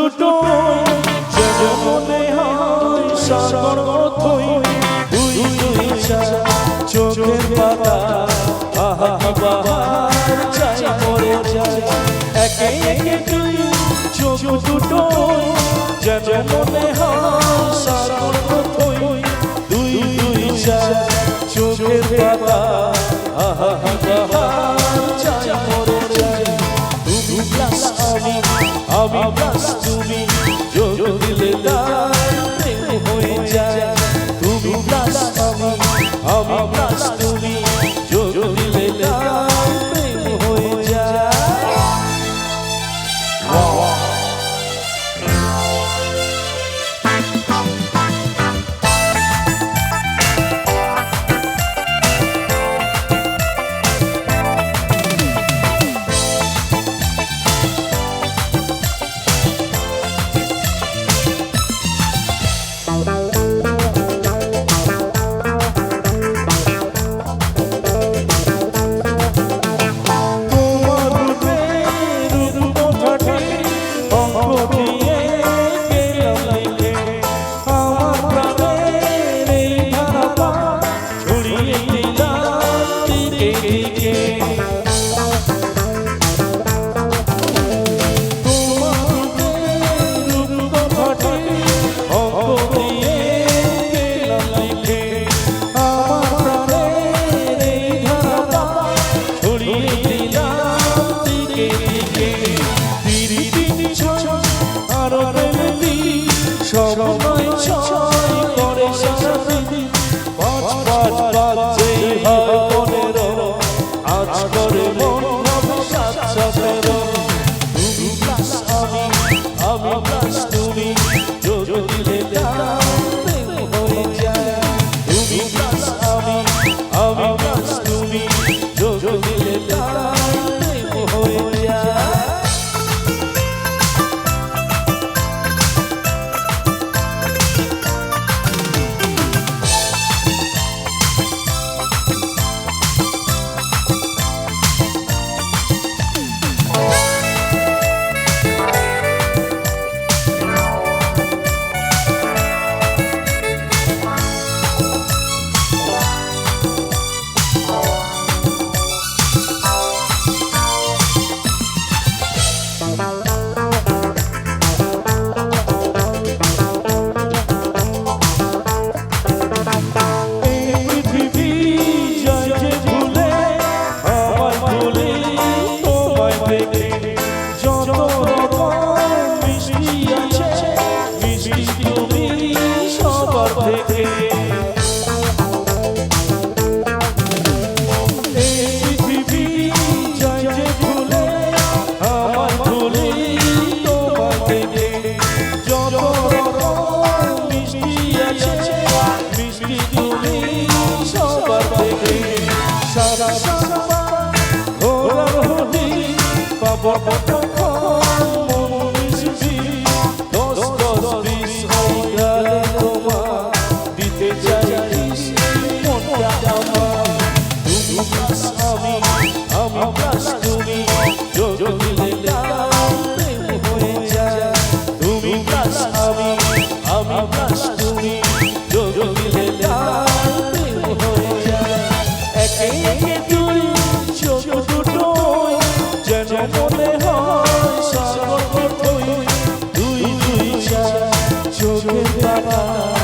দুটো। যেন মনে হয় সাগর অথই দুই ইচ্ছা, চোখের পাতা। আহা বাহার চাই মরে যায়। একে একে দুই, চোখ দুটো। যেন মনে হয় সাগর অথই দুই ইচ্ছা, চোখের পাতা। আহা বাহার ভাবাস তুমি ke bo bo bo চোখে তারা